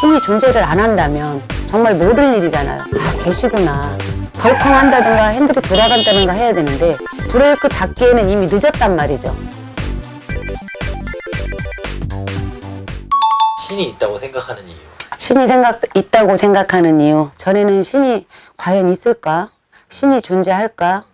신이 존재를 안 한다면 정말 모를 일이잖아요. 아, 계시구나. 덜컹 한다든가 핸들이 돌아간다든가 해야 되는데 브레이크 잡기에는 이미 늦었단 말이죠. 신이 있다고 생각하는 이유. 신이 생각 있다고 생각하는 이유. 전에는 신이 과연 있을까? 신이 존재할까?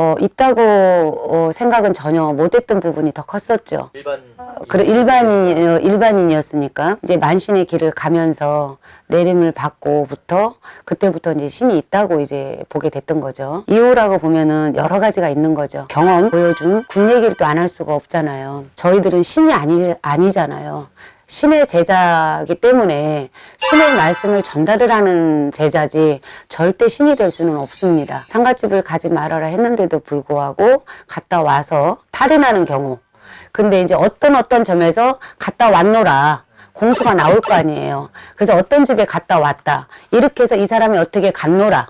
어, 있다고 어, 생각은 전혀 못했던 부분이 더 컸었죠. 일반 그래 일반인 어, 일반인이었으니까 이제 만신의 길을 가면서 내림을 받고부터 그때부터 이제 신이 있다고 이제 보게 됐던 거죠. 이유라고 보면은 여러 가지가 있는 거죠. 경험 보여준 군 얘기를 또 안 할 수가 없잖아요. 저희들은 신이 아니 아니잖아요. 신의 제자이기 때문에 신의 말씀을 전달을 하는 제자지 절대 신이 될 수는 없습니다. 상가집을 가지 말아라 했는데도 불구하고 갔다 와서 탈이 나는 경우 근데 이제 어떤 어떤 점에서 갔다 왔노라. 공수가 나올 거 아니에요. 그래서 어떤 집에 갔다 왔다. 이렇게 해서 이 사람이 어떻게 갔노라.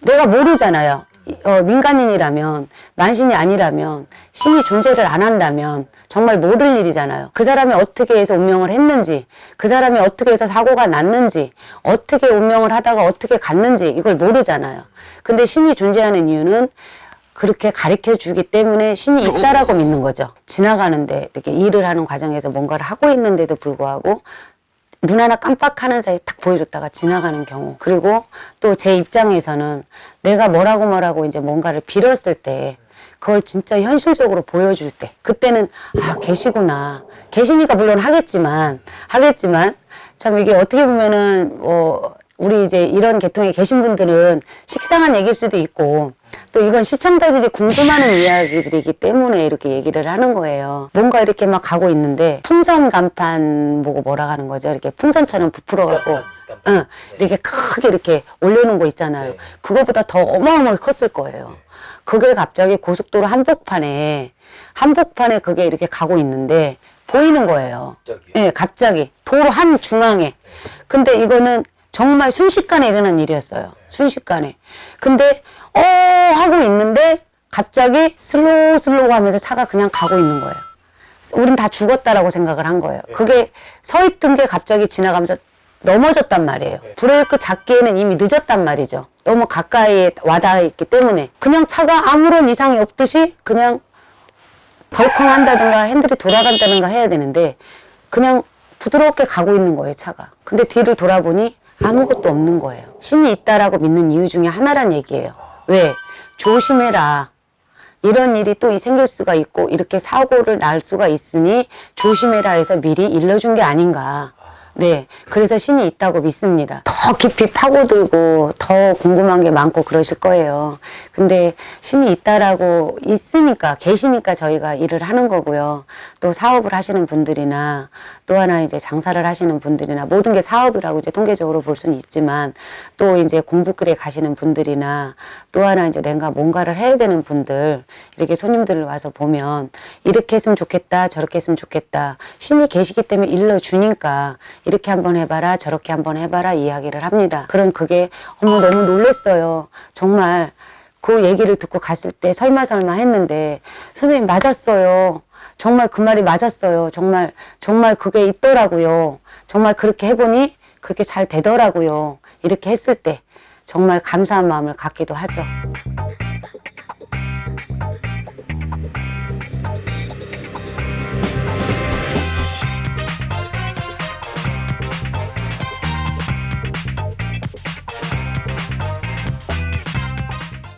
내가 모르잖아요. 이- 어, 민간인이라면, 만신이 아니라면, 신이 존재를 안 한다면, 정말 모를 일이잖아요. 그 사람이 어떻게 해서 운명을 했는지, 그 사람이 어떻게 해서 사고가 났는지, 어떻게 운명을 하다가 어떻게 갔는지, 이걸 모르잖아요. 근데 신이 존재하는 이유는 그렇게 가르쳐 주기 때문에 신이 있다라고 믿는 거죠. 지나가는데 이렇게 일을 하는 과정에서 뭔가를 하고 있는데도 불구하고 눈 하나 깜빡하는 사이에 탁 보여줬다가 지나가는 경우. 그리고 또 제 입장에서는 내가 뭐라고 뭐라고 이제 뭔가를 빌었을 때 그걸 진짜 현실적으로 보여줄 때 그때는 아 계시구나 계시니까 물론 하겠지만 하겠지만 참 이게 어떻게 보면은 뭐 우리 이제 이런 계통에 계신 분들은 식상한 얘기일 수도 있고 또 이건 시청자들이 궁금하는 이야기들이기 때문에 이렇게 얘기를 하는 거예요. 뭔가 이렇게 막 가고 있는데 풍선 간판 보고 뭐라 하는 거죠. 이렇게 풍선처럼 부풀어갖고. 응, 이렇게 크게 이렇게 올려놓은 거 있잖아요. 네. 그거보다 더 어마어마하게 컸을 거예요. 그게 갑자기 고속도로 한복판에 한복판에 그게 이렇게 가고 있는데 보이는 거예요. 갑자기. 예, 갑자기 도로 한 중앙에. 근데 이거는 정말 순식간에 일어난 일이었어요. 순식간에. 근데 어 하고 있는데 갑자기 슬로우 슬로우 하면서 차가 그냥 가고 있는 거예요. 우린 다 죽었다라고 생각을 한 거예요. 그게 서 있던 게 갑자기 지나가면서 넘어졌단 말이에요. 네. 브레이크 잡기에는 이미 늦었단 말이죠. 너무 가까이에 와닿아 있기 때문에 그냥 차가 아무런 이상이 없듯이 그냥 덜컹 한다든가 핸들이 돌아간다든가 해야 되는데 그냥 부드럽게 가고 있는 거예요 차가 근데 뒤를 돌아보니 아무것도 없는 거예요. 신이 있다라고 믿는 이유 중에 하나란 얘기예요. 왜? 조심해라. 이런 일이 또 생길 수가 있고 이렇게 사고를 날 수가 있으니 조심해라 해서 미리 일러준 게 아닌가. 네, 그래서 신이 있다고 믿습니다. 더 깊이 파고들고 더 궁금한 게 많고 그러실 거예요. 근데 신이 있다라고 있으니까 계시니까 저희가 일을 하는 거고요. 또 사업을 하시는 분들이나 또 하나 이제 장사를 하시는 분들이나 모든 게 사업이라고 이제 통계적으로 볼 수는 있지만 또 이제 공부길에 가시는 분들이나 또 하나 이제 내가 뭔가를 해야 되는 분들 이렇게 손님들을 와서 보면 이렇게 했으면 좋겠다 저렇게 했으면 좋겠다 신이 계시기 때문에 일러 주니까 이렇게 한번 해봐라 저렇게 한번 해봐라 이야기를 합니다. 그런 그게 어머 너무 놀랬어요. 정말 그 얘기를 듣고 갔을 때 설마 설마 했는데 선생님 맞았어요. 정말 그 말이 맞았어요. 정말 정말 그게 있더라고요. 정말 그렇게 해보니 그렇게 잘 되더라고요. 이렇게 했을 때 정말 감사한 마음을 갖기도 하죠.